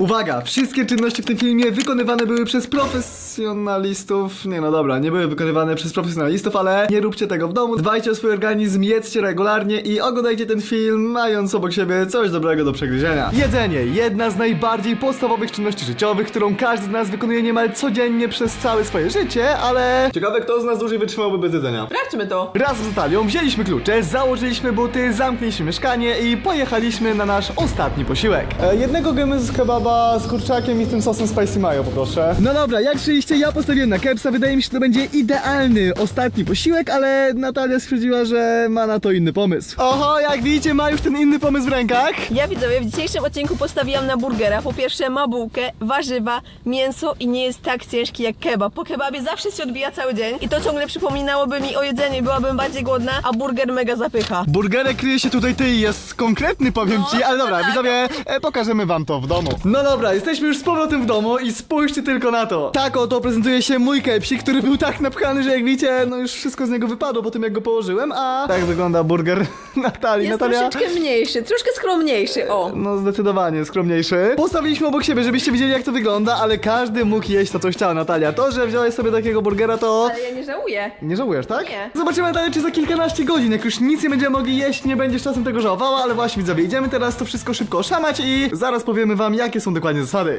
Uwaga! Wszystkie czynności w tym filmie wykonywane były przez profesjonalistów. Nie no dobra, nie były wykonywane przez profesjonalistów, ale nie róbcie tego w domu. Dbajcie o swój organizm, jedzcie regularnie i oglądajcie ten film, mając obok siebie coś dobrego do przegryzienia. Jedzenie. Jedna z najbardziej podstawowych czynności życiowych, którą każdy z nas wykonuje niemal codziennie przez całe swoje życie, ale... Ciekawe, kto z nas dłużej wytrzymałby bez jedzenia. Sprawdźmy to. Razem z Natalią wzięliśmy klucze, założyliśmy buty, zamknęliśmy mieszkanie i pojechaliśmy na nasz ostatni posiłek. E, jednego gemy z z kurczakiem i z tym sosem spicy mayo poproszę. No dobra, jak szliście, ja postawiłem na kepsa, wydaje mi się, że to będzie idealny ostatni posiłek, ale Natalia stwierdziła, że ma na to inny pomysł. Oho, jak widzicie, ma już ten inny pomysł w rękach. Ja widzowie, w dzisiejszym odcinku postawiłam na burgera. Po pierwsze ma bułkę, warzywa, mięso i nie jest tak ciężki jak kebab. Po kebabie zawsze się odbija cały dzień i to ciągle przypominałoby mi o jedzeniu byłabym bardziej głodna, a burger mega zapycha. Burgerek kryje się tutaj ty i jest konkretny, powiem No, ci, ale dobra, tak. widzowie, e, pokażemy wam to w domu. No dobra, jesteśmy już z powrotem w domu i spójrzcie tylko na to. Tak oto prezentuje się mój kepsik, który był tak napchany, że jak widzicie, no już wszystko z niego wypadło po tym, jak go położyłem, a tak wygląda burger Natalii. Jest Natalia... troszeczkę mniejszy, troszkę skromniejszy, o. No zdecydowanie skromniejszy. Postawiliśmy obok siebie, żebyście widzieli jak to wygląda, ale każdy mógł jeść to co chciał Natalia. To, że wziąłeś sobie takiego burgera to... Ale ja nie żałuję. Nie żałujesz, tak? Nie. Zobaczymy Natalia, czy za kilkanaście godzin, jak już nic nie będziemy mogli jeść, nie będziesz czasem tego żałowała, ale właśnie widzowie, idziemy teraz to wszystko szybko oszamać i zaraz powiemy wam, jakie są dokładnie zasady.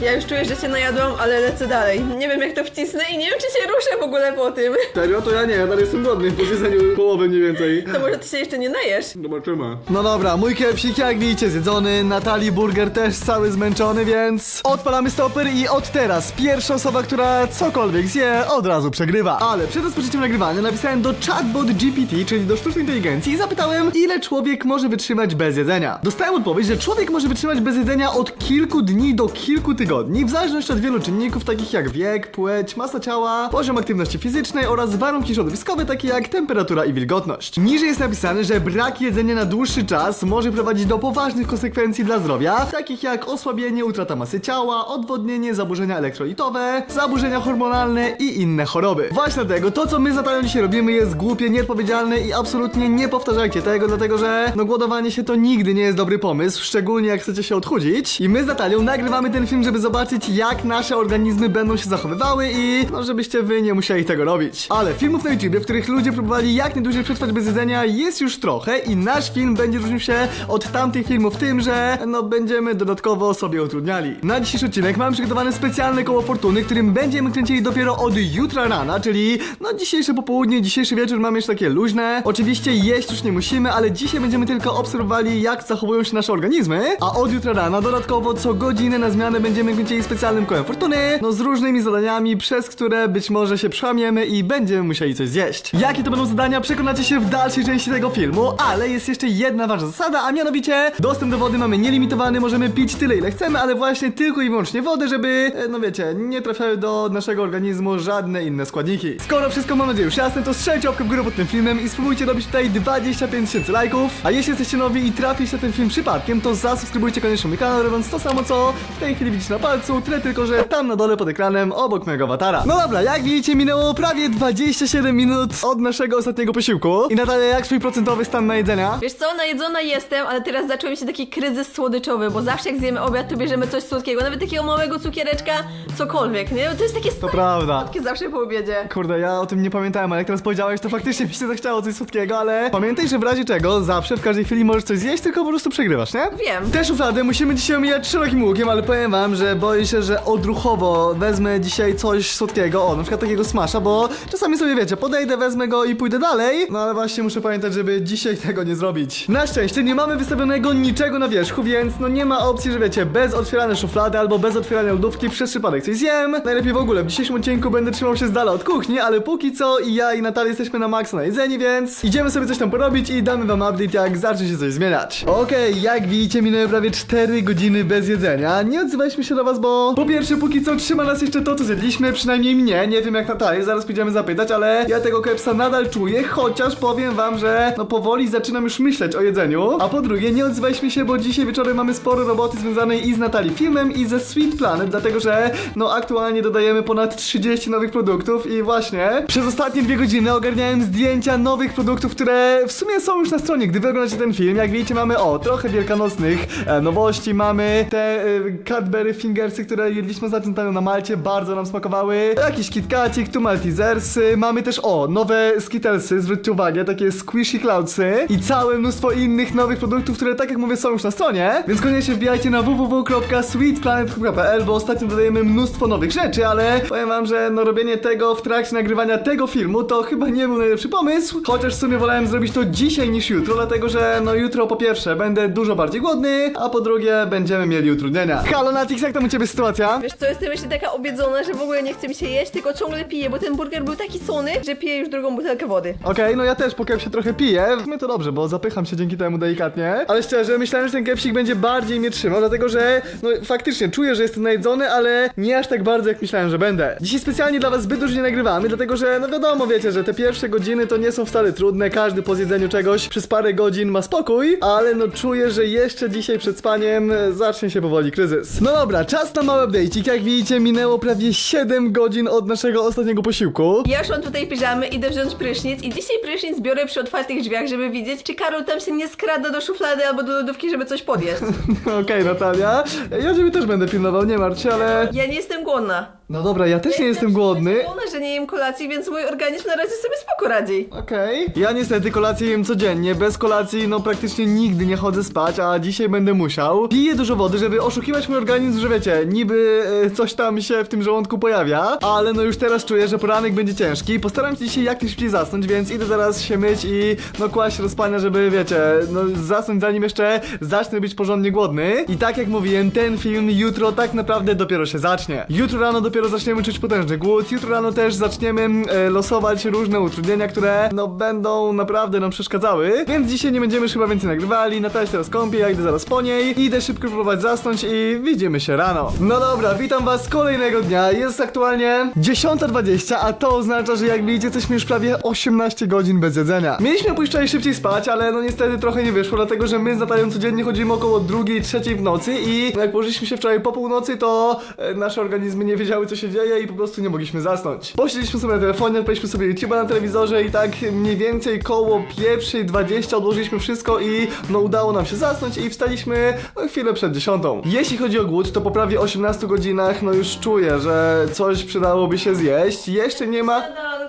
Ja już czuję, że się najadłam, ale lecę dalej. Nie wiem jak to wcisnę i nie wiem czy się ruszę w ogóle po tym. Serio? To ja nie, ja dalej jestem głodny, po zjedzeniu połowy mniej więcej. To może ty się jeszcze nie najesz? Zobaczymy. No dobra, mój kepsik jak widzicie zjedzony, Natalii burger też cały zmęczony, więc odpalamy stoper i od teraz pierwsza osoba, która cokolwiek zje, od razu przegrywa. Ale przed rozpoczęciem nagrywania napisałem do chatbot GPT, czyli do sztucznej inteligencji i zapytałem, ile człowiek może wytrzymać bez jedzenia. Dostałem odpowiedź, że człowiek może wytrzymać bez jedzenia od kilku dni do kilku tygodni, w zależności od wielu czynników, takich jak wiek, płeć, masa ciała, poziom aktywności fizycznej oraz warunki środowiskowe, takie jak temperatura i wilgotność. Niżej jest napisane, że brak jedzenia na dłuższy czas może prowadzić do poważnych konsekwencji dla zdrowia, takich jak osłabienie, utrata masy ciała, odwodnienie, zaburzenia elektrolitowe, zaburzenia hormonalne i inne choroby. Właśnie dlatego to, co my z Natalią dzisiaj robimy, jest głupie, nieodpowiedzialne i absolutnie nie powtarzajcie tego, dlatego że no głodowanie się to nigdy nie jest dobry pomysł, szczególnie jak chcecie się odchudzić. I my z Natalią nagrywamy ten film, żeby zobaczyć, jak nasze organizmy będą się zachowywały i no żebyście wy nie musieli tego robić. Ale filmów na YouTube, w których ludzie próbowali jak najdłużej przetrwać bez jedzenia jest już trochę i nasz film będzie różnił się od tamtych filmów tym, że no będziemy dodatkowo sobie utrudniali. Na dzisiejszy odcinek mam przygotowane specjalne koło fortuny, którym będziemy kręcili dopiero od jutra rana, czyli no dzisiejsze popołudnie, dzisiejszy wieczór mamy już takie luźne. Oczywiście jeść już nie musimy, ale dzisiaj będziemy tylko obserwowali jak zachowują się nasze organizmy, a od jutra rana dodatkowo co godzinę na zmianę będziemy kręcili specjalnym kołem fortuny, no z różnymi zadaniami, przez które być może się przełamiemy i będziemy musieli coś zjeść. Jakie to będą zadania przekonacie się w dalszej części tego filmu, ale jest jeszcze jedna ważna zasada, a mianowicie dostęp do wody mamy nielimitowany, możemy pić tyle ile chcemy, ale właśnie tylko i wyłącznie wodę, żeby, e, no wiecie, nie trafiały do naszego organizmu żadne inne składniki. Skoro wszystko mam nadzieję już jasne, to strzelcie łapkę w górę pod tym filmem i spróbujcie robić tutaj 25 tysięcy lajków, a jeśli jesteście nowi i traficie na ten film przypadkiem, to zasubskrybujcie koniecznie mój kanał, robiąc to samo co w tej chwili widzicie na palcu, tyle tylko, że tam na dole pod ekranem, obok mojego awatara. No dobra, jak widzicie minęło prawie 27 minut od naszego ostatniego posiłku i Natalia, jak twój procentowy stan na jedzenia? Wiesz co, najedzona jestem, ale teraz zaczął mi się taki kryzys słodyczowy, bo zawsze jak zjemy obiad, to bierzemy coś słodkiego, nawet takiego małego cukiereczka, cokolwiek, nie? To jest takie To prawda. słodkie zawsze po obiedzie. Kurde, ja o tym nie pamiętałem, ale jak teraz powiedziałeś, to faktycznie mi się zachciało coś słodkiego, ale pamiętaj, że w razie czego zawsze w każdej chwili możesz coś zjeść, tylko po prostu przegrywasz, nie? Wiem. Te szuflady musimy dzisiaj omijać szerokim łukiem, ale powiem wam, że boję się, że odruchowo wezmę dzisiaj coś słodkiego, o, na przykład takiego smasza, bo czasami sobie wiecie, podejdę, wezmę go i pójdę dalej, no ale właśnie muszę pamiętać, żeby dzisiaj tego nie zrobić. Na szczęście nie mamy wystawionego niczego na wierzchu, więc no nie ma opcji, że wiecie, bez otwierania szuflady albo bez otwierania lodówki przez przypadek coś zjem. Najlepiej w ogóle w dzisiejszym odcinku będę trzymał się z dala od kuchni, ale póki co i ja i Natalia jesteśmy na maksa na jedzenie, więc idziemy sobie coś tam porobić i damy wam update jak zacznie się coś zmieniać. Okej, jak widzicie minęły prawie 4 godziny bez jedzenia. Nie odzywaliśmy się się do was, bo po pierwsze, póki co trzyma nas jeszcze to, co zjedliśmy, przynajmniej mnie, nie wiem jak Natalię, zaraz pójdziemy zapytać, ale ja tego kepsa nadal czuję, chociaż powiem wam, że no powoli zaczynam już myśleć o jedzeniu, a po drugie, nie odzywaliśmy się, bo dzisiaj wieczorem mamy sporo roboty związanej i z Natalii filmem i ze Sweet Planet, dlatego że no aktualnie dodajemy ponad 30 nowych produktów i właśnie przez ostatnie dwie godziny ogarniałem zdjęcia nowych produktów, które w sumie są już na stronie, gdy wy oglądacie ten film, jak widzicie mamy o, trochę wielkanocnych e, nowości, mamy te e, Cadbury Fingersy, które jedliśmy ostatnio na Malcie, bardzo nam smakowały, jakiś KitKatik, tu Maltesersy, mamy też o, nowe Skittlesy, zwróćcie uwagę, takie Squishy Cloudsy i całe mnóstwo innych nowych produktów, które tak jak mówię są już na stronie, więc koniecznie wbijajcie na www.sweetplanet.pl, bo ostatnio dodajemy mnóstwo nowych rzeczy, ale powiem wam, że no robienie tego w trakcie nagrywania tego filmu to chyba nie był najlepszy pomysł, chociaż w sumie wolałem zrobić to dzisiaj niż jutro, dlatego że no jutro po pierwsze będę dużo bardziej głodny, a po drugie będziemy mieli utrudnienia. Halo Natix, jak tam u ciebie sytuacja? Wiesz co, jestem jeszcze taka obiedzona, że w ogóle nie chce mi się jeść, tylko ciągle piję, bo ten burger był taki słony, że piję już drugą butelkę wody. Okej, no ja też po kepsie trochę piję. W sumie to dobrze, bo zapycham się dzięki temu delikatnie. Ale szczerze, myślałem, że ten kepsik będzie bardziej mnie trzymał, dlatego że no faktycznie czuję, że jestem najedzony, ale nie aż tak bardzo jak myślałem, że będę. Dzisiaj specjalnie dla was zbyt dużo nie nagrywamy, dlatego że no wiadomo, wiecie, że te pierwsze godziny to nie są wcale trudne, każdy po zjedzeniu czegoś przez parę godzin ma spokój, ale no czuję, że jeszcze dzisiaj przed spaniem e, zacznie się powoli kryzys. No dobra, czas na mały update'ik. Jak widzicie, minęło prawie 7 godzin od naszego ostatniego posiłku. Ja już mam tutaj piżamy, idę wziąć prysznic i dzisiaj prysznic biorę przy otwartych drzwiach, żeby widzieć, czy Karol tam się nie skrada do szuflady albo do lodówki, żeby coś podjeść. Okej, Natalia. Ja ciebie też będę pilnował, nie martw się, ale... Ja nie jestem głodna. No dobra, ja też nie jestem głodny. Głodna, że nie jem kolacji, więc mój organizm na razie sobie spoko radzi. Okej. Ja niestety kolację jem codziennie. Bez kolacji no praktycznie nigdy nie chodzę spać, a dzisiaj będę musiał. Piję dużo wody, żeby oszukiwać mój organizm, że wiecie, niby e, coś tam się w tym żołądku pojawia, ale no już teraz czuję, że poranek będzie ciężki. Postaram się dzisiaj jak najszybciej zasnąć, więc idę zaraz się myć i no kłaść do spania, żeby wiecie, no zasnąć zanim jeszcze zacznę być porządnie głodny. I tak jak mówiłem, ten film jutro tak naprawdę dopiero się zacznie. Jutro rano dopiero zaczniemy czuć potężny głód. Jutro rano też zaczniemy e, losować różne utrudnienia, które no będą naprawdę nam przeszkadzały. Więc dzisiaj nie będziemy już chyba więcej nagrywali. Natalia teraz kąpie, ja idę zaraz po niej. Idę szybko próbować zasnąć i widzimy się rano. No dobra, witam was kolejnego dnia. Jest aktualnie 10.20, a to oznacza, że jak widzicie, jesteśmy już prawie 18 godzin bez jedzenia. Mieliśmy pójść wczoraj szybciej spać, ale no niestety trochę nie wyszło, dlatego że my z Natalią codziennie chodzimy około drugiej, trzeciej w nocy i jak położyliśmy się wczoraj po północy, to e, nasze organizmy nie wiedziały co się dzieje i po prostu nie mogliśmy zasnąć. Posiedzieliśmy sobie na telefonie, odpaliśmy sobie YouTube'a na telewizorze i tak mniej więcej koło pierwszej 20 odłożyliśmy wszystko i no udało nam się zasnąć i wstaliśmy no, chwilę przed dziesiątą. Jeśli chodzi o głód, to po prawie 18 godzinach no już czuję, że coś przydałoby się zjeść. Jeszcze nie ma...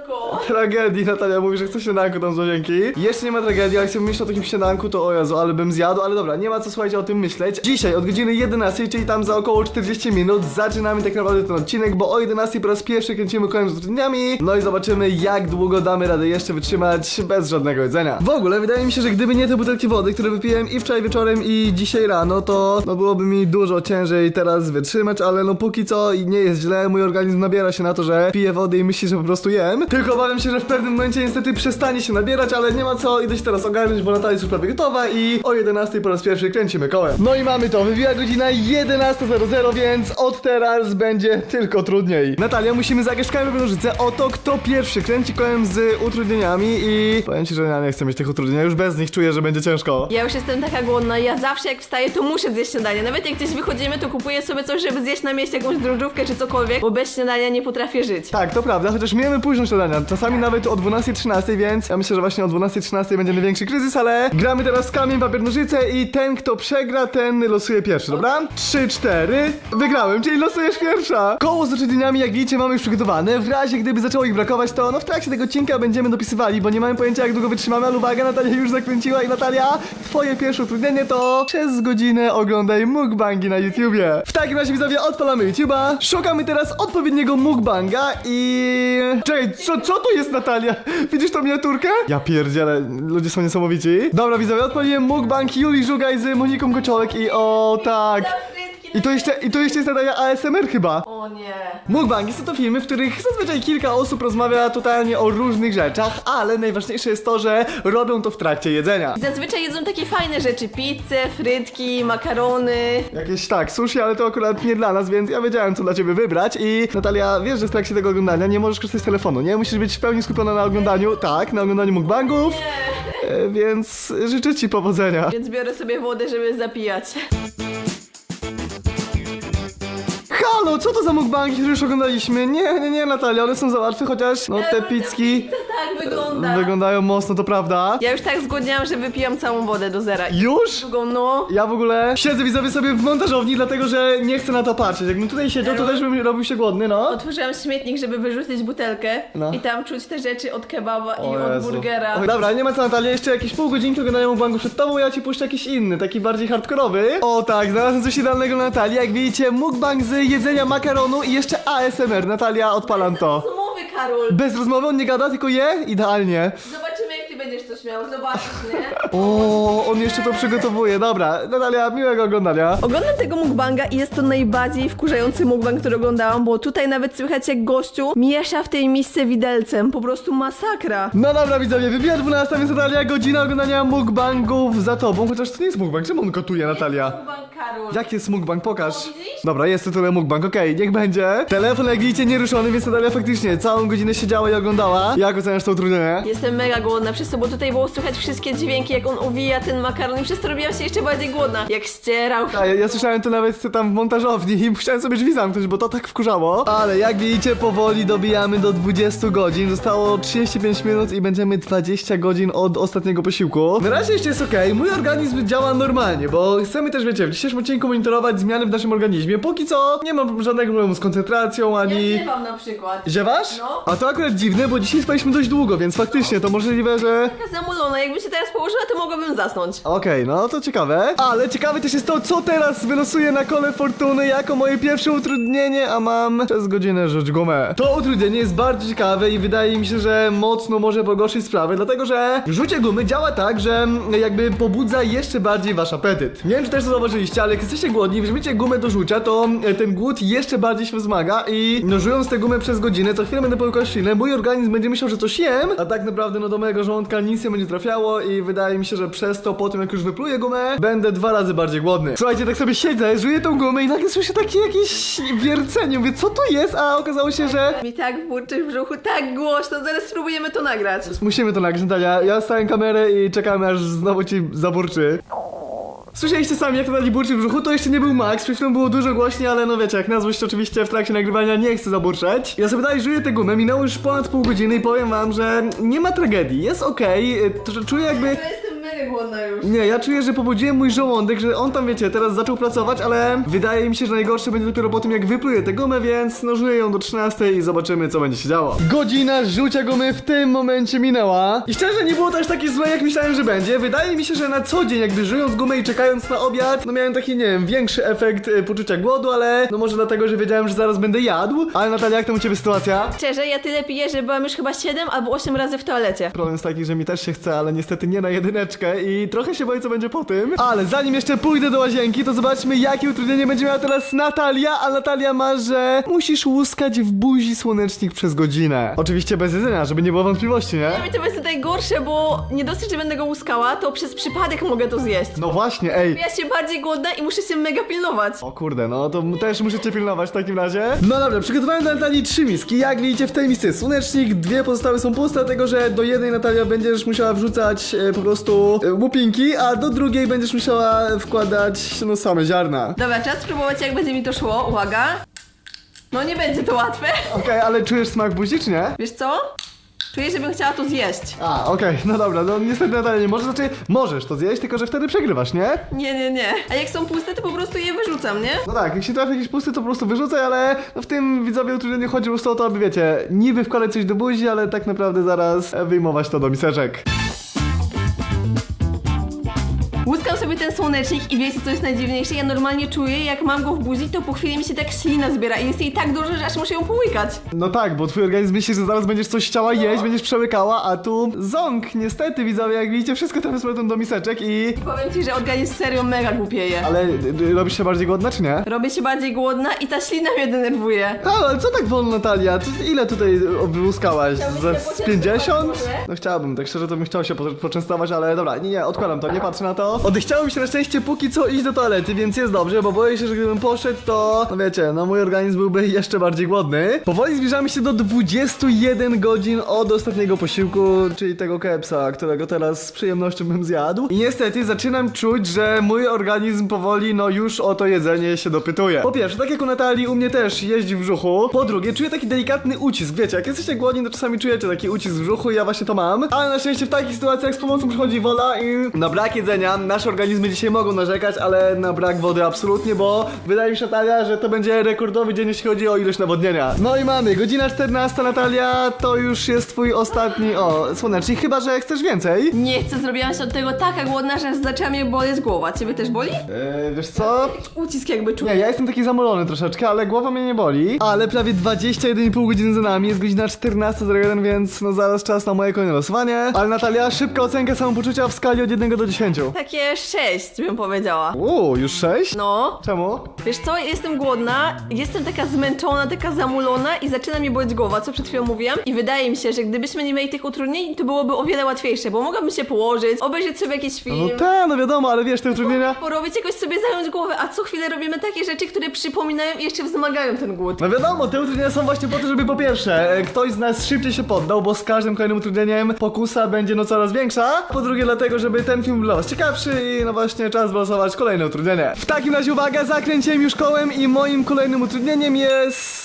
Śniadanko. Tragedii, Natalia mówi, że chce śniadanku tam złodzienki. Jeszcze nie ma tragedii, ale jak sobie myślę o takim śniadanku, to o Jezu, ale bym zjadł, ale dobra, nie ma co słuchajcie o tym myśleć. Dzisiaj od godziny 11, czyli tam za około 40 minut, zaczynamy tak naprawdę ten odcinek, bo o 11 po raz pierwszy kręcimy kołem z utrudnieniami. No i zobaczymy, jak długo damy radę jeszcze wytrzymać bez żadnego jedzenia. W ogóle wydaje mi się, że gdyby nie te butelki wody, które wypiłem i wczoraj wieczorem, i dzisiaj rano, to no byłoby mi dużo ciężej teraz wytrzymać, ale no póki co nie jest źle, mój organizm nabiera się na to, że piję wody i myśli, że po prostu jem. Tylko obawiam się, że w pewnym momencie niestety przestanie się nabierać, ale nie ma co, idę się teraz ogarnąć, bo Natalia jest już prawie gotowa i o 11 po raz pierwszy kręcimy kołem. No i mamy to, wybija godzina 11.00, więc od teraz będzie tylko trudniej. Natalia, musimy zagrać kamień w nożyce o to, kto pierwszy kręci kołem z utrudnieniami i powiem ci, że ja nie chcę mieć tych utrudnień, już bez nich czuję, że będzie ciężko. Ja już jestem taka głodna, ja zawsze jak wstaję, to muszę zjeść śniadanie. Nawet jak gdzieś wychodzimy, to kupuję sobie coś, żeby zjeść na mieście jakąś drożdżówkę czy cokolwiek, bo bez śniadania nie potrafię żyć. Tak, to prawda, chociaż miejmy późno czasami nawet o 12.13, więc ja myślę, że właśnie o 12.13 będzie największy kryzys, ale gramy teraz kamień, papier, nożyce i ten, kto przegra, ten losuje pierwszy, dobra? 3, 4, wygrałem, czyli losujesz pierwsza. Koło z utrudnieniami, jak widzicie, mamy już przygotowane, w razie gdyby zaczęło ich brakować, to no w trakcie tego odcinka będziemy dopisywali, bo nie mamy pojęcia, jak długo wytrzymamy, ale uwaga, Natalia już zakręciła i Natalia, twoje pierwsze utrudnienie to przez godzinę oglądaj mukbangi na YouTubie. W takim razie widzowie, odpalamy YouTube'a, szukamy teraz odpowiedniego mukbanga i... Czekaj, co, co to jest Natalia? Widzisz tą miniaturkę? Ja pierdzielę, ludzie są niesamowici. Dobra widzowie, odpaliłem mukbang Julii Żugaj z Moniką Kociołek i o tak... frytki I to jeszcze, i to jeszcze jest nadania ASMR chyba. O nie. Mukbang są to filmy, w których zazwyczaj kilka osób rozmawia totalnie o różnych rzeczach, ale najważniejsze jest to, że robią to w trakcie jedzenia. Zazwyczaj jedzą takie fajne rzeczy, pizzę, frytki, makarony. Jakieś tak, sushi, ale to akurat nie dla nas, więc ja wiedziałem co dla ciebie wybrać i Natalia, wiesz, że w trakcie tego oglądania nie możesz korzystać z telefonu, nie? Musisz być w pełni skupiona na oglądaniu, tak, na oglądaniu mukbangów, e, więc życzę ci powodzenia. Więc biorę sobie wodę, żeby zapijać. Halo, co to za mukbangi, które już oglądaliśmy? Nie, nie, nie, Natalia, one są za łatwe, chociaż no te pizzki To tak wygląda. wyglądają mocno, to prawda. Ja już tak zgłodniałam, że wypijam całą wodę do zera. Już? Drugą, no. Ja w ogóle siedzę widzowie sobie w montażowni, dlatego że nie chcę na to patrzeć. Jakbym tutaj siedział, to też bym robił się głodny, no. Otworzyłam śmietnik, żeby wyrzucić butelkę No. i tam czuć te rzeczy od kebaba i od Jezu. burgera. Oj, Dobra, nie ma co Natalia, jeszcze jakieś pół godzinki oglądają mukbangu przed tobą, ja ci puszczę jakiś inny, taki bardziej hardkorowy. O tak, znalazłem coś idealnego na Natalii, jak widzicie, mukbang z jedzenia makaronu i jeszcze ASMR. Natalia, odpalam to. Co mówię, Karol? Bez rozmowy, on nie gada, tylko je? Idealnie. Zobaczymy, jak ty będziesz coś miał. Zobaczysz, nie? O, on jeszcze to przygotowuje, dobra. Natalia, miłego oglądania. Oglądam tego mukbanga i jest to najbardziej wkurzający mukbang, który oglądałam, bo tutaj nawet słychać jak gościu miesza w tej misce widelcem. Po prostu masakra. No dobra widzowie, wybija 12, więc Natalia, godzina oglądania mukbangów za tobą, chociaż to nie jest mukbang, czemu on gotuje, Natalia? Mukbang Karol. Jak jest mukbang? Pokaż. widzisz? Dobra, jest tytułem mukbang, okej, niech będzie. Telefon jak widzicie nieruszony, więc Natalia faktycznie całą godzinę siedziała i oglądała. Jak oceniasz to utrudnienie? Jestem mega głodna przez to, bo tutaj było słychać wszystkie dźwięki, jak on uwija ten makaron i przez to robiłam się jeszcze bardziej głodna. Jak ścierał. Ja, ja słyszałem to nawet tam w montażowni i musiałem sobie drzwi zamknąć, bo to tak wkurzało. Ale jak widzicie, powoli dobijamy do 20 godzin. Zostało 35 minut i będziemy 20 godzin od ostatniego posiłku. Na razie jeszcze jest ok, mój organizm działa normalnie, bo chcemy też, wiecie, w dzisiejszym odcinku monitorować zmiany w naszym organizmie. Póki co nie mam żadnego problemu z koncentracją ani... Ja ziewam na przykład. Ziewasz? No. A to akurat dziwne, bo dzisiaj spaliśmy dość długo, więc faktycznie to możliwe, że... Taka zamulona, jakbym się teraz położyła, to mogłabym zasnąć. Okej, no to ciekawe. Ale ciekawe też jest to, co teraz wylosuje na kole fortuny jako moje pierwsze utrudnienie, a mam przez godzinę rzuć gumę. To utrudnienie jest bardzo ciekawe i wydaje mi się, że mocno może pogorszyć sprawę, dlatego że rzucie gumy działa tak, że jakby pobudza jeszcze bardziej wasz apetyt. Nie wiem, czy też to zauważyliście, ale jak jesteście głodni, weźmiecie gumę do rzucia, to e, ten głód jeszcze bardziej się wzmaga i no żując tę gumę przez godzinę, co chwilę będę połykał ślinę, mój organizm będzie myślał, że coś jem, a tak naprawdę no do mojego żołądka nic nie będzie trafiało i wydaje mi się, że przez to po tym jak już wypluję gumę, będę dwa razy bardziej głodny. Słuchajcie, tak sobie siedzę, żuję tą gumę i nagle słyszę takie jakieś wiercenie, mówię, co to jest? A okazało się, że Mi tak burczy w brzuchu, tak głośno, zaraz spróbujemy to nagrać. musimy to nagrać, Natalia. Ja stałem kamerę i czekamy aż znowu ci zaburczy. Słyszeliście sami, jak to dali burczy w brzuchu, to jeszcze nie był Max, przed chwilą było dużo głośniej, ale no wiecie, jak na złość oczywiście w trakcie nagrywania nie chcę zaburczać. Ja sobie dalej żyję tę gumę, minęło już ponad pół godziny i powiem wam, że nie ma tragedii, jest okej, że czuję jakby... Mega głodna już. Nie, ja czuję, że pobudziłem mój żołądek, że on tam, wiecie, teraz zaczął pracować, ale wydaje mi się, że najgorsze będzie dopiero po tym, jak wypluję tę gumę, więc no żyję ją do 13 i zobaczymy, co będzie się działo. Godzina rzucia gumy w tym momencie minęła. I szczerze, nie było to aż takie złe, jak myślałem, że będzie. Wydaje mi się, że na co dzień, jakby żyjąc gumę i czekając na obiad, no miałem taki, nie wiem, większy efekt e, poczucia głodu, ale no może dlatego, że wiedziałem, że zaraz będę jadł. Ale Natalia, jak tam u ciebie sytuacja? Szczerze, ja tyle piję, że byłam już chyba 7 albo 8 razy w toalecie. Problem jest taki, że mi też się chce, ale niestety nie na jedyneczkę i trochę się boję, co będzie po tym. Ale zanim jeszcze pójdę do łazienki, to zobaczmy, jakie utrudnienie będzie miała teraz Natalia, a Natalia ma, że musisz łuskać w buzi słonecznik przez godzinę. Oczywiście bez jedzenia, żeby nie było wątpliwości, nie? I to jest tutaj gorsze, bo nie dosyć, że będę go łuskała, to przez przypadek mogę to zjeść. No właśnie, ej. Ja się bardziej głodna i muszę się mega pilnować. O kurde, no to m- też muszę cię pilnować w takim razie. No dobra, przygotowałem dla Natalii trzy miski. Jak widzicie w tej misce jest słonecznik, dwie pozostałe są puste, dlatego że do jednej Natalia będziesz musiała wrzucać e, po prostu e, łupinki, a do drugiej będziesz musiała wkładać no same ziarna. Dobra, czas spróbować jak będzie mi to szło. Uwaga. No nie będzie to łatwe. Okej, ale czujesz smak buzi, czy nie? Wiesz co? Czuję, żebym chciała to zjeść. A, okej, no dobra, no niestety Natalia nie możesz, znaczy możesz to zjeść, tylko że wtedy przegrywasz, nie? Nie, nie, nie. A jak są puste, to po prostu je wyrzucam, nie? No tak, jak się trafi jakiś pusty, to po prostu wyrzucaj, ale no w tym widzowie utrudnieniu chodzi po prostu o to, aby wiecie, niby wkładać coś do buzi, ale tak naprawdę zaraz e, wyjmować to do miseczek. Sobie ten słonecznik i wiecie co jest najdziwniejsze? Ja normalnie czuję, jak mam go w buzi, to po chwili mi się tak ślina zbiera i jest jej tak dużo, że aż muszę ją połykać. No tak, bo twój organizm myśli, że zaraz będziesz coś chciała jeść, będziesz przełykała, a tu ząg. Niestety, widzowie, jak widzicie, wszystko tam jest do miseczek i... Powiem ci, że organizm serio mega głupieje. Ale y, y, robisz się bardziej głodna, czy nie? Robię się bardziej głodna i ta ślina mnie denerwuje. A, ale co tak wolno, Natalia? Ty, ile tutaj wyłuskałaś? Chciałbyś Ze się z poczęstować 50? może? No chciałbym, tak szczerze to bym chciał się po, poczęstować, ale dobra, nie, nie, odkładam to, nie patrzę na to. Odechciało mi się na szczęście póki co iść do toalety, więc jest dobrze, bo boję się, że gdybym poszedł, to, no wiecie, no mój organizm byłby jeszcze bardziej głodny. Powoli zbliżamy się do 21 godzin od ostatniego posiłku, czyli tego kepsa, którego teraz z przyjemnością bym zjadł. I niestety zaczynam czuć, że mój organizm powoli, no już o to jedzenie się dopytuje. Po pierwsze, tak jak u Natalii, u mnie też jeździ w brzuchu. Po drugie, czuję taki delikatny ucisk, wiecie, jak jesteście głodni, to czasami czujecie taki ucisk w brzuchu i ja właśnie to mam. Ale na szczęście w takich sytuacjach z pomocą przychodzi wola i na brak jedzenia nasze organizmy dzisiaj mogą narzekać, ale na brak wody absolutnie, bo wydaje mi się Natalia, że to będzie rekordowy dzień, jeśli chodzi o ilość nawodnienia. No i mamy, godzina 14 Natalia, to już jest twój ostatni, o, słonecznik, chyba, że chcesz więcej. Nie chcę, zrobiłam się od tego taka głodna, że zaczęła mnie boleć głowa. Ciebie też boli? Eee, wiesz co? Ucisk jakby czuję. Nie, ja jestem taki zamolony troszeczkę, ale głowa mnie nie boli. Ale prawie 21,5 godziny za nami, jest godzina 14.01, więc no zaraz czas na moje kolejne losowanie. Ale Natalia, szybka ocenka samopoczucia w skali od 1 do 10. Takie sześć bym powiedziała. Uuu, już 6? No, Czemu? wiesz co, jestem głodna, jestem taka zmęczona, taka zamulona i zaczyna mi boleć głowa, co przed chwilą mówiłam. I wydaje mi się, że gdybyśmy nie mieli tych utrudnień, to byłoby o wiele łatwiejsze, bo mogłabym się położyć, obejrzeć sobie jakiś film. No tak, no wiadomo, ale wiesz, te utrudnienia... Porobić jakoś sobie zająć głowę, a co chwilę robimy takie rzeczy, które przypominają i jeszcze wzmagają ten głód. No wiadomo, te utrudnienia są właśnie po to, żeby po pierwsze, e, ktoś z nas szybciej się poddał, bo z każdym kolejnym utrudnieniem pokusa będzie no coraz większa. Po drugie dlatego, żeby ten film był dla was ciekawszy i no właśnie czas wylosować kolejne utrudnienie. W takim razie uwaga, zakręciłem już kołem i moim kolejnym utrudnieniem jest...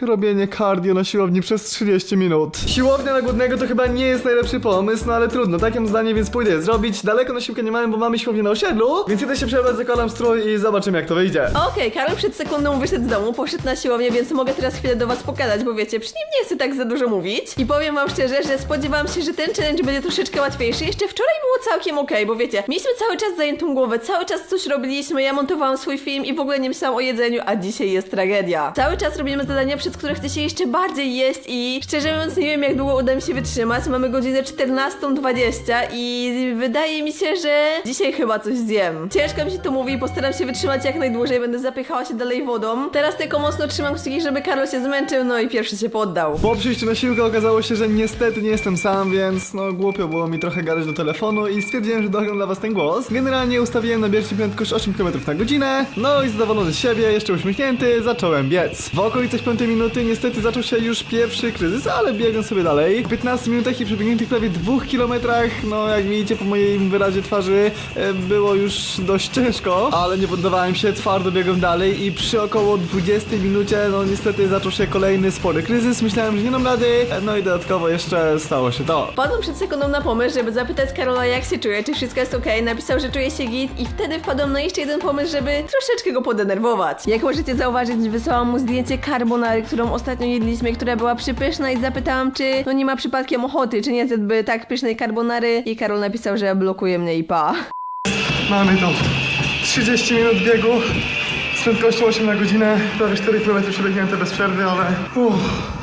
Robienie cardio na siłowni przez 30 minut. Siłownia na głodnego to chyba nie jest najlepszy pomysł, no ale trudno, takie mam zdanie, więc pójdę je zrobić. Daleko na siłkę nie mamy, bo mamy siłownię na osiedlu, więc idę się przebrać, zakładam strój i zobaczymy jak to wyjdzie. Okej, Karol przed sekundą wyszedł z domu, poszedł na siłownię, więc mogę teraz chwilę do was pogadać, bo wiecie, przy nim nie chcę tak za dużo mówić. I powiem wam szczerze, że spodziewałam się, że ten challenge będzie troszeczkę łatwiejszy. Jeszcze wczoraj było całkiem okej, bo wiecie, mieliśmy cały czas zajętą głowę, cały czas coś robiliśmy, ja montowałam swój film i w ogóle nie myślałam o jedzeniu, a dzisiaj jest tragedia. Cały czas robimy zadania, przez które chce się jeszcze bardziej jeść i szczerze mówiąc nie wiem jak długo uda mi się wytrzymać. Mamy godzinę 14.20 i wydaje mi się, że dzisiaj chyba coś zjem. Ciężko mi się to mówi, postaram się wytrzymać jak najdłużej, będę zapychała się dalej wodą. Teraz tylko mocno trzymam kciuki, żeby Karol się zmęczył, no i pierwszy się poddał. Po przyjściu na siłkę okazało się, że niestety nie jestem sam, więc no głupio było mi trochę gadać do telefonu i stwierdziłem, że dogram dla was ten głos. Generalnie ustawiłem na bieżni prędkość 8 km na godzinę, no i zadowolony z siebie, jeszcze uśmiechnięty, zacząłem biec. W okolicach 5 minuty niestety zaczął się już pierwszy kryzys, ale biegłem sobie dalej. W 15 minutach i przebiegniętych prawie 2 kilometrach, no jak widzicie po moim wyrazie twarzy, e, było już dość ciężko, ale nie poddawałem się, twardo biegłem dalej i przy około 20 minucie, no niestety zaczął się kolejny spory kryzys. Myślałem, że nie dam rady, no i dodatkowo jeszcze stało się to. Wpadłam przed sekundą na pomysł, żeby zapytać Karola jak się czuje, czy wszystko jest ok. Napisał, że czuje się git i wtedy wpadłam na jeszcze jeden pomysł, żeby troszeczkę go podenerwować. Jak możecie zauważyć, wysłałam mu zdjęcie carbonary, którą ostatnio jedliśmy, która była przypyszna i zapytałam, czy no nie ma przypadkiem ochoty, czy nie zjadłby tak pysznej carbonary i Karol napisał, że blokuje mnie i pa. Mamy to. 30 minut biegu z prędkością 8 na godzinę, prawie 4 km przebiegnięte bez przerwy, ale uff,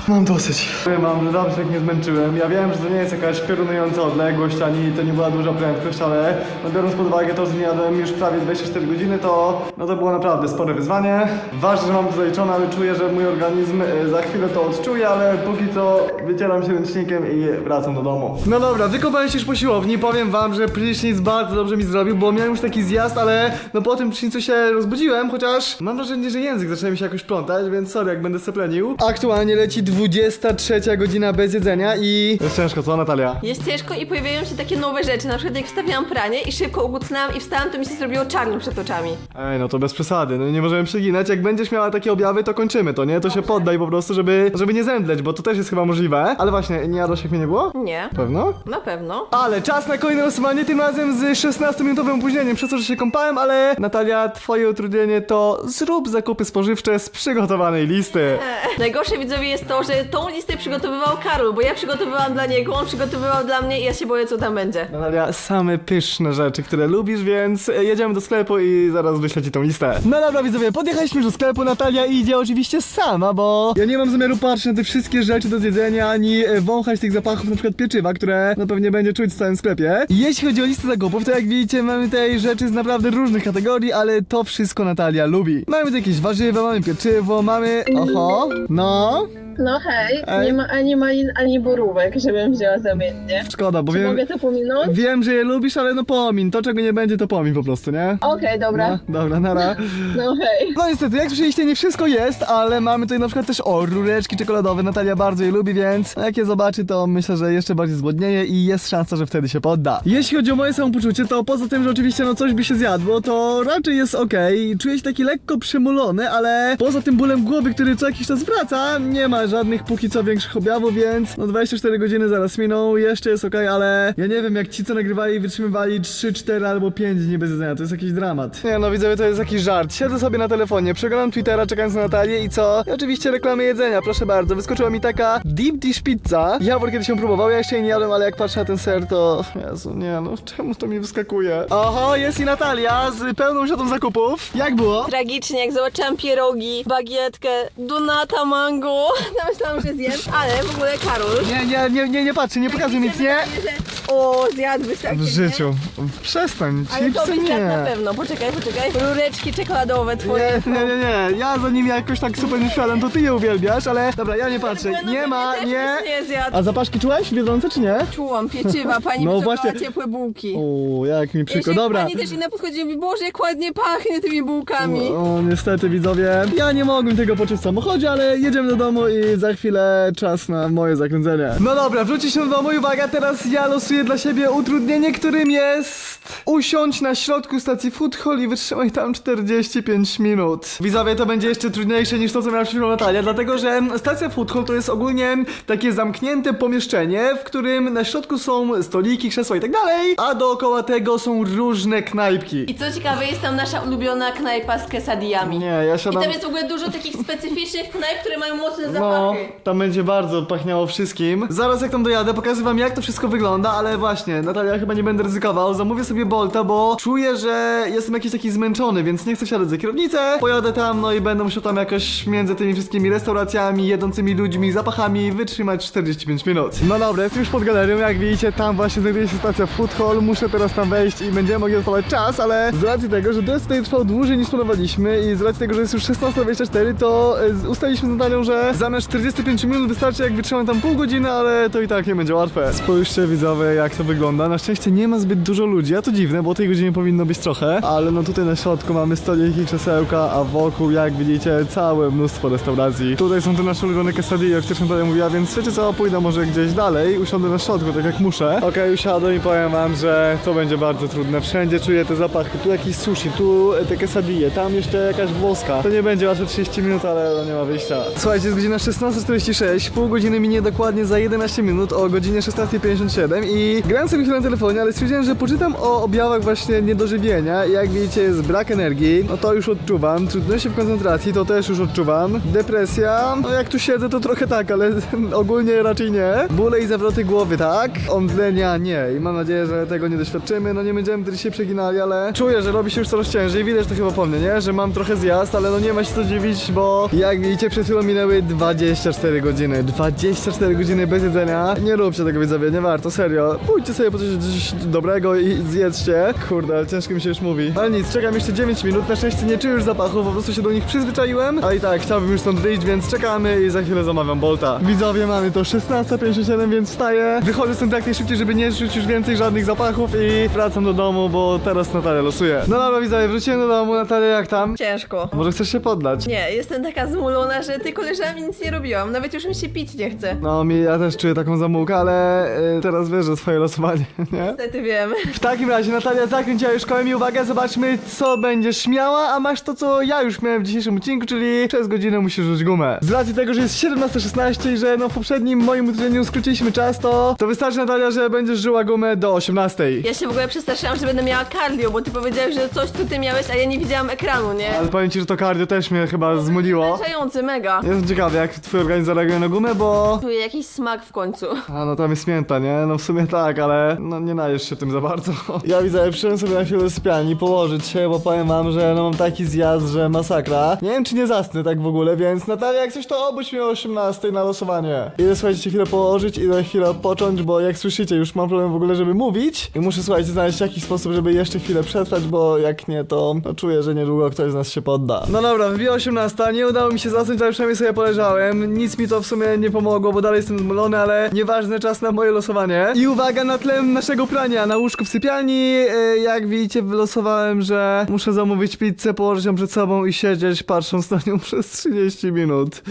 mam dosyć. Mam, że dobrze jak nie zmęczyłem. Ja wiem, że to nie jest jakaś piorunująca odległość, ani to nie była duża prędkość, ale no, biorąc pod uwagę to, że nie jadłem już prawie 24 godziny, to no to było naprawdę spore wyzwanie. Ważne, że mam to zaliczone, ale czuję, że mój organizm e, za chwilę to odczuje, ale póki co wycieram się ręcznikiem i wracam do domu. No dobra, wykopałem się już po siłowni, powiem wam, że prysznic bardzo dobrze mi zrobił, bo miałem już taki zjazd, ale no po tym prysznicu się rozbudziłem, chociaż mam wrażenie, że język zaczyna mi się jakoś plątać, więc sorry, jak będę seplenił. Aktualnie leci 23 godzina bez jedzenia i... Jest ciężko, co Natalia? Jest ciężko i pojawiają się takie nowe rzeczy, na przykład jak wstawiałam pranie i szybko ugucnęłam i wstałam, to mi się zrobiło czarno przed oczami. Ej, no to bez przesady, no nie możemy przeginać. Jak będziesz miała takie objawy, to kończymy to, nie? To się poddaj po prostu, żeby, żeby nie zemdleć, bo to też jest chyba możliwe. Ale właśnie, nie jadłaś jak mnie nie było? Nie. Pewno? Na pewno. Ale czas na kolejne losowanie, tym razem z 16-minutowym opóźnieniem, przez to, że się kąpałem, ale Natalia, twoje utrudnienie to zrób zakupy spożywcze z przygotowanej listy. Najgorsze widzowie jest to, że tą listę przygotowywał Karol, bo ja przygotowywałam dla niego, on przygotowywał dla mnie i ja się boję, co tam będzie. Natalia, same pyszne rzeczy, które lubisz, więc jedziemy do sklepu i zaraz wyślę ci tą listę. No dobra widzowie, podjechaliśmy już do sklepu, Natalia idzie oczywiście sama, bo ja nie mam zamiaru patrzeć na te wszystkie rzeczy do zjedzenia, ani e, wąchać tych zapachów, na przykład pieczywa, które no pewnie będzie czuć w całym sklepie. Jeśli chodzi o listę zakupów, to jak widzicie mamy tutaj rzeczy z naprawdę różnych kategorii, ale to wszystko Natalia lubi. Mamy tu jakieś warzywa, mamy pieczywo, mamy... Oho, no, No hej, Ej. nie ma ani malin, ani borówek, żebym wzięła zamiennie. szkoda, bo Czy wiem... mogę to pominąć? Wiem, że je lubisz, ale no pomin, to czego nie będzie, to pomin po prostu, nie? Okej, dobra. No, dobra, nara. No hej. No niestety, jak słyszeliście, nie wszystko jest, ale mamy tutaj na przykład też o, rureczki czekoladowe, Natalia bardzo je lubi, więc jak je zobaczy, to myślę, że jeszcze bardziej zgłodnieje i jest szansa, że wtedy się podda. Jeśli chodzi o moje samopoczucie, to poza tym, że oczywiście no coś by się zjadło, to raczej jest okej. Czuję się taki lekko przymulony, ale poza tym bólem głowy, który co jakiś czas wraca, nie ma żadnych póki co większych objawów, więc no 24 godziny zaraz miną, jeszcze jest okej, ale ja nie wiem jak ci co nagrywali i wytrzymywali 3, 4 albo 5 dni bez jedzenia, to jest jakiś dramat. Nie no widzowie, to jest jakiś żart. Siedzę sobie na telefonie, przeglądam Twittera czekając na Natalię i co? I oczywiście reklamy jedzenia, proszę bardzo. Wyskoczyła mi taka deep dish pizza. Ja kiedyś ją próbował, ja jeszcze jej nie jadłem, ale jak patrzę na ten ser, to... Jezu, nie no, czemu to mi wyskakuje? Oho, jest i Natalia z pełną siatą zakupów. Jak było? Tragicznie, jak zobaczyłam pierogi, bagietkę, donata mango, myślałam, że zjem, ale w ogóle Karol... Nie, nie, nie, nie, nie patrzę, nie pokazuj nic, nie? Że, o, zjadłbyś takie, W życiu. Przestań, Ale to chipsy byś zjadł na nie. pewno, poczekaj, poczekaj. Rureczki czekoladowe twoje. Nie, nie, nie, nie. Ja za nimi jakoś tak super nie świadam, to ty je uwielbiasz, ale dobra, ja nie patrzę. No, Nie ma, też nie. byś nie zjadł. A zapaszki czułeś w Biedronce czy nie? Czułam pieczywa, pani No no właśnie. ciepłe bułki. O, jak mi przykro. Jeszcze Dobra. Pani też inna podchodzi i mówi, Boże, jak ładnie pachnie tymi bułkami. O, niestety widzowie, ja nie mogłem tego poczuć w samochodzie, ale jedziemy do domu i za chwilę czas na moje zakręcenie. No dobra, wróci się do domu i uwaga, teraz ja losuję dla siebie utrudnienie, którym jest usiądź na środku stacji Food Hall i wytrzymaj tam 45 minut. Widzowie, to będzie jeszcze trudniejsze niż to, co miała przed chwilą Natalia, dlatego że stacja Food Hall to jest ogólnie takie zamknięte pomieszczenie, w którym na środku są stoliki, krzesła i tak dalej, a dookoła tego są różne knajpki. I co ciekawe, jest tam nasza ulubiona knajpa z quesadillami. Nie, ja I siadam... tam jest w ogóle dużo takich specyficznych knajp, które mają mocne No, zapachy. tam będzie bardzo pachniało wszystkim. Zaraz jak tam dojadę, pokażę wam jak to wszystko wygląda, ale właśnie, Natalia chyba nie będę ryzykował. Zamówię sobie Bolta, bo czuję, że jestem jakiś taki zmęczony, więc nie chcę siadać za kierownicę. Pojadę tam, no i będę musiał tam jakoś między tymi wszystkimi restauracjami, jedzącymi ludźmi, zapachami wytrzymać 45 minut. No dobra, jestem już pod galerią, jak widzicie, tam właśnie znajduje się stacja Food Hall. Muszę teraz tam wejść i będziemy mogli odpalać czas, ale z racji tego, że test tutaj trwał dłużej niż planowaliśmy i z racji tego, że jest już 16.24, to e, ustaliliśmy z Natalią, że zamiast 45 minut wystarczy jak wytrzymam tam pół godziny, ale to i tak nie będzie łatwe. Spójrzcie widzowie jak to wygląda. Na szczęście nie ma zbyt dużo ludzi, a to dziwne, bo o tej godzinie powinno być trochę. Ale no tutaj na środku mamy stoliki, krzesełka, a wokół jak widzicie całe mnóstwo restauracji. Tutaj są te nasze ulubione quesadille, o których Natalia mówiła, więc wiecie co, pójdę może gdzieś dalej, usiądę na środku, tak jak muszę. Okej, usiadłem i powiem wam, że to będzie bardzo trudne. Wszędzie czuję te zapachy, tu jakiś sushi, tu te quesadille, tam jeszcze jakaś włoska. To nie będzie łatwe 30 minut, ale no nie ma wyjścia. Słuchajcie, jest godzina 16.46, pół godziny minie dokładnie za 11 minut o godzinie 16.57 i grałem sobie chwilę na telefonie, ale stwierdziłem, że poczytam o objawach właśnie niedożywienia jak widzicie jest brak energii, no to już odczuwam, trudności w koncentracji to też już odczuwam, depresja, no jak tu siedzę to trochę tak, ale ogólnie raczej nie, bóle i zawroty głowy tak, omdlenia nie. I mam nadzieję, że tego nie doświadczymy, no nie będziemy wtedy się przeginali, ale czuję, że robi się już coraz ciężej, widać to chyba po mnie, nie, że mam trochę zjazd, ale no nie ma się co dziwić, bo jak widzicie przed chwilą minęły 24 godziny, 24 godziny bez jedzenia, nie róbcie tego widzowie, nie warto, serio, pójdźcie sobie po coś, dobrego i zjedzcie, kurde, ale ciężko mi się już mówi, ale nic, czekam jeszcze 9 minut, na szczęście nie czuję już zapachu, po prostu się do nich przyzwyczaiłem, a i tak chciałbym już stąd wyjść, więc czekamy i za chwilę zamawiam Bolta. Widzowie, mamy to 16.57, więc wstaję, wychodzę stąd jak najszybciej, żeby nie czuć już więcej żadnych zapachów i wracam do domu, bo teraz Natalia losuje. No dobra widzowie, wróciłem do domu, Natalia jak tam? Ciężko. Może chcesz się poddać? Nie, jestem taka zmulona, że ty koleżami nic nie robiłam. Nawet już mi się pić nie chce. No, mi, ja też czuję taką zamułkę, ale y, teraz wiesz, że twoje losowanie, nie? Niestety wiem. W takim razie Natalia zakręciła już kołem i uwaga, zobaczmy co będziesz miała, a masz to co ja już miałem w dzisiejszym odcinku, czyli przez godzinę musisz rzucić gumę. Z racji tego, że jest 17.16 i że no w poprzednim moim uderzeniu skróciliśmy czas, to, to wystarczy Natalia, że będziesz żyła gumę do 18. Ja się w ogóle przestraszyłam, że będę miała cardio, bo ty powiedziałeś, że coś co ty miałeś, a ja nie widziałam ekranu, nie? Ale powiem ci, że to cardio też mnie chyba zmuliło. Zmęczający, mega. Jestem ciekawy, jak twój organizm zareaguje na gumę, bo... Czuję jakiś smak w końcu. A no tam jest mięta, nie? No w sumie tak, ale no nie najesz się tym za bardzo. Ja widzę, przyszedłem sobie na chwilę do położyć się, bo powiem wam, że no mam taki zjazd, że masakra. Nie wiem czy nie zasnę tak w ogóle, więc Natalia jak coś to obudź mnie o 18 na losowanie. Idę słuchajcie chwilę położyć, idę chwilę odpocząć, bo jak słyszycie już mam problem w ogóle, żeby mówić. I muszę słuchajcie znaleźć jakiś sposób, żeby jeszcze chwilę przetrwać, bo jak nie to no, czuję, że niedługo ktoś z nas się podda. No dobra, wybija 18, nie udało mi się zasnąć, ale przynajmniej sobie poleżałem. Nic mi to w sumie nie pomogło, bo dalej jestem zmulony, ale nieważny czas na moje losowanie. I uwaga na tle naszego prania na łóżku w sypialni. e, Jak widzicie, wylosowałem, że muszę zamówić pizzę, położyć ją przed sobą i siedzieć patrząc na nią przez 30 minut.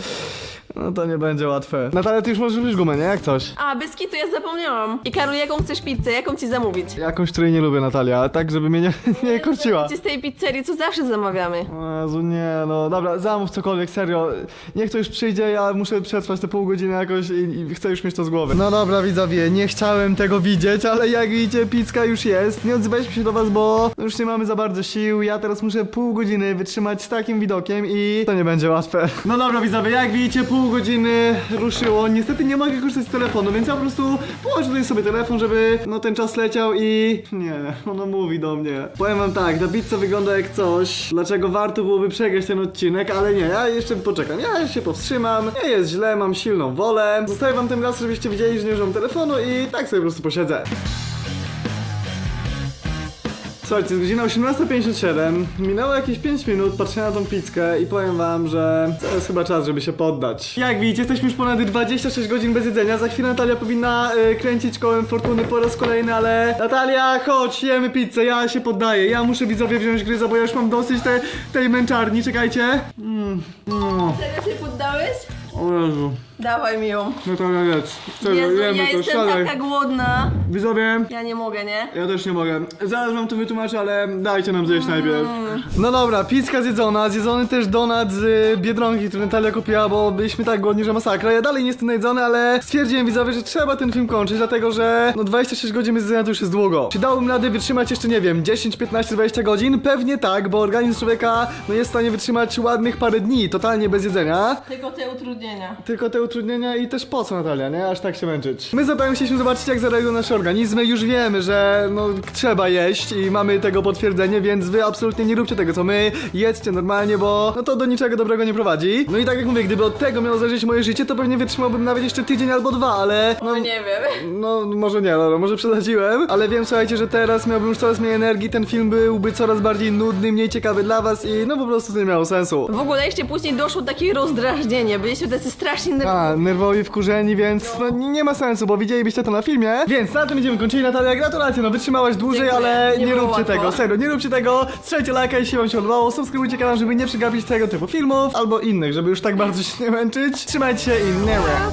No to nie będzie łatwe. Natalia, ty już możesz robić gumę, nie? Jak coś. A, bez to ja zapomniałam. I Karol, jaką chcesz pizzę? Jaką ci zamówić? Jakąś, której nie lubię, Natalia, tak żeby mnie nie, nie korciła. Ci z tej pizzerii, co zawsze zamawiamy. O Jezu, nie, no dobra, zamów cokolwiek, serio. Niech to już przyjdzie, ja muszę przetrwać te pół godziny jakoś i, i chcę już mieć to z głowy. No dobra, widzowie, nie chciałem tego widzieć, ale jak widzicie, pizka już jest. Nie odzywaliśmy się do was, bo już nie mamy za bardzo sił. Ja teraz muszę pół godziny wytrzymać z takim widokiem i to nie będzie łatwe. No dobra, widzowie, jak widzicie, pół godziny ruszyło. Niestety nie mogę korzystać z telefonu, więc ja po prostu położę tutaj sobie telefon, żeby no ten czas leciał i... Nie, ono mówi do mnie. Powiem wam tak, ta pizza wygląda jak coś, dlaczego warto byłoby przegrać ten odcinek, ale nie, ja jeszcze poczekam, ja się powstrzymam, nie jest źle, mam silną wolę. Zostawię wam ten raz, żebyście widzieli, że nie używam telefonu i tak sobie po prostu posiedzę. Słuchajcie, jest godzina 18.57, minęło jakieś 5 minut, patrzę na tą pizzkę i powiem wam, że to jest chyba czas, żeby się poddać. Jak widzicie, jesteśmy już ponad 26 godzin bez jedzenia, za chwilę Natalia powinna y, kręcić kołem fortuny po raz kolejny, ale... Natalia, chodź, jemy pizzę, ja się poddaję, ja muszę widzowie wziąć gryza, bo ja już mam dosyć te, tej męczarni, czekajcie. Mm, mm, Serio się poddałeś? o Jezu, Dawaj mi ją. Natalia jedz, serio, Jezu, jemy ja to, jestem siadaj. taka głodna. Widzowie, Ja nie mogę, nie? Ja też nie mogę. Zaraz wam to wytłumaczę, ale dajcie nam zjeść najpierw. No dobra, pizka zjedzona, zjedzony też donat z y, Biedronki, który Natalia kupiła, bo byliśmy tak głodni, że masakra. Ja dalej nie jestem najedzony, ale stwierdziłem widzowie, że trzeba ten film kończyć, dlatego że no 26 godzin bez jedzenia to już jest długo. Czy dałbym radę wytrzymać jeszcze, nie wiem, 10, 15, 20 godzin? Pewnie tak, bo organizm człowieka no jest w stanie wytrzymać ładnych parę dni, totalnie bez jedzenia. Tylko te utrudnienia. Tylko te utrudnienia i też po co Natalia, nie? Aż tak się męczyć. My zatem chcieliśmy zobaczyć jak zareagują nasze organizmy. Już wiemy, że no trzeba jeść i mamy tego potwierdzenie, więc wy absolutnie nie róbcie tego co my. Jedzcie normalnie, bo no to do niczego dobrego nie prowadzi. No i tak jak mówię, gdyby od tego miało zależeć moje życie, to pewnie wytrzymałbym nawet jeszcze tydzień albo dwa, ale no... No nie wiem. No, może nie, no, może przesadziłem, ale wiem, słuchajcie, że teraz miałbym już coraz mniej energii, ten film byłby coraz bardziej nudny, mniej ciekawy dla was i no po prostu to nie miało sensu. W ogóle jeszcze później doszło takie rozdrażnienie. Byliśmy tacy strasznie nerwowi. A, nerwowi, wkurzeni, więc no nie, nie ma sensu, bo widzielibyście to na filmie. Więc na tym będziemy kończyli. Natalia, gratulacje, no wytrzymałaś dłużej, Dziękuję. ale Nie nie, było róbcie łatwo. tego, serio, nie róbcie tego. Strzelcie lajka, jeśli wam się podobało, subskrybujcie kanał, żeby nie przegapić tego typu filmów, albo innych, żeby już tak bardzo się nie męczyć. Trzymajcie się i nara.